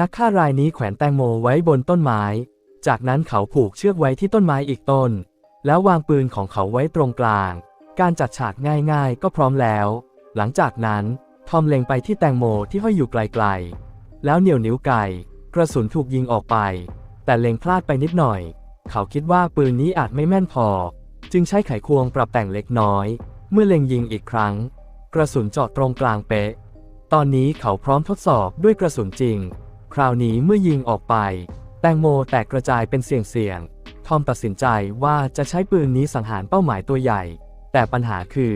นักฆ่ารายนี้แขวนแตงโมไว้บนต้นไม้ จากนั้นเขาผูกเชือกไว้ที่ต้นไม้อีกต้น แล้ววางปืนของเขาไว้ตรงกลาง การจัดฉากง่ายๆ ก็พร้อมแล้ว หลังจากนั้น ทอมเล็งไปที่แตงโมที่ห้อยอยู่ไกลๆ แล้วเหนี่ยวนิ้วไก่ กระสุนถูกยิงออกไป แต่เล็งพลาดไปนิดหน่อย เขาคิดว่าปืนนี้อาจไม่แม่นพอ จึงใช้ไขควงปรับแต่งเล็กน้อย เมื่อเล็งยิงอีกครั้ง กระสุนเจาะตรงกลางเป๊ะ ตอนนี้เขาพร้อมทดสอบด้วยกระสุนจริง ราวนี้เมื่อยิงออกไป แตงโมแตกกระจายเป็นเสี่ยงๆ ทอมตัดสินใจว่าจะใช้ปืนนี้สังหารเป้าหมายตัวใหญ่ แต่ปัญหาคือ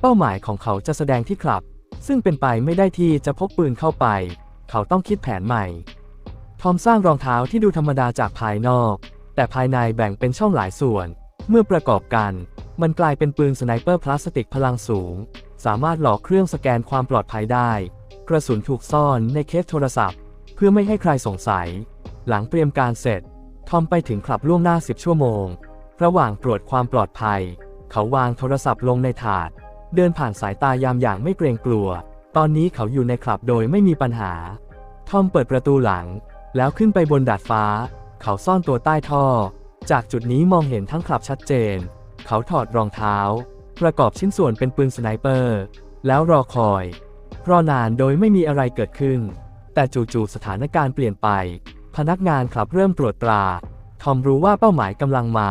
เป้าหมายของเขาจะแสดงที่ครับ ซึ่งเป็นไปไม่ได้ที่จะพกปืนเข้าไป เขาต้องคิดแผนใหม่ ทอมสร้างรองเท้าที่ดูธรรมดาจากภายนอก แต่ภายในแบ่งเป็นช่องหลายส่วน เมื่อประกอบกัน มันกลายเป็นปืนสไนเปอร์พลาสติกพลังสูง สามารถหลอกเครื่องสแกนความปลอดภัยได้ กระสุนถูกซ่อนในเคสโทรศัพท์ เพื่อไม่ให้ใครสงสัย หลังเตรียมการเสร็จ ทอมไปถึงคลับล่วงหน้า 10 ชั่วโมง ระหว่างตรวจความปลอดภัย เขาวางโทรศัพท์ลงในถาด เดินผ่านสายตายามอย่างไม่เกรงกลัว ตอนนี้เขาอยู่ในคลับโดยไม่มีปัญหา ทอมเปิดประตูหลัง แล้วขึ้นไปบนดาดฟ้า เขาซ่อนตัวใต้ท่อ จากจุดนี้มองเห็นทั้งคลับชัดเจน เขาถอดรองเท้า ประกอบชิ้นส่วนเป็นปืนสไนเปอร์ แล้วรอคอย รอนานโดยไม่มีอะไรเกิดขึ้น แต่จู่ๆสถานการณ์เปลี่ยนไป พนักงานคลับเริ่มตรวจตรา ทอมรู้ว่าเป้าหมายกำลังมา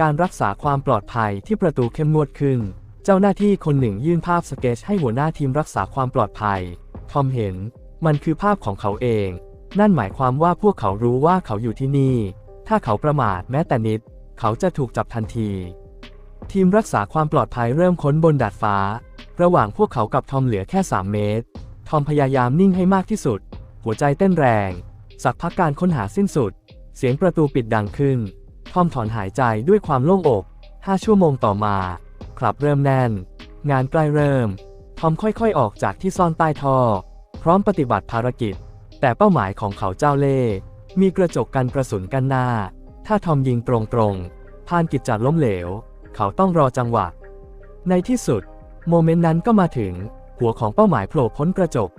การรักษาความปลอดภัยที่ประตูเข้มงวดขึ้น เจ้าหน้าที่คนหนึ่งยื่นภาพสเกจให้หัวหน้าทีมรักษาความปลอดภัย ทอมเห็น มันคือภาพของเขาเอง นั่นหมายความว่าพวกเขารู้ว่าเขาอยู่ที่นี่ ถ้าเขาประมาทแม้แต่นิด เขาจะถูกจับทันที ทีมรักษาความปลอดภัยเริ่มค้นบนดาดฟ้า ระหว่างพวกเขากับทอมเหลือแค่ 3 เมตร ทอมพยายามนิ่งให้มากที่สุด หัวใจเต้นแรง สักพักการค้นหาสิ้นสุด เสียงประตูปิดดังขึ้น ทอมถอนหายใจด้วยความโล่งอก5ชั่วโมงต่อมา คลับเริ่มแน่น งานใกล้เริ่ม ทอมค่อยๆออกจากที่ซ่อนใต้ท่อ พร้อมปฏิบัติภารกิจ แต่เป้าหมายของเขาเจ้าเล่มีกระจกกันกระสุนกันหน้า ถ้าทอมยิงตรงๆพานกิจจัดล้มเหลว เขาต้องรอจังหวะ ในที่สุด โมเมนต์นั้นก็มาถึง หัวของเป้าหมายโผล่พ้นกระจก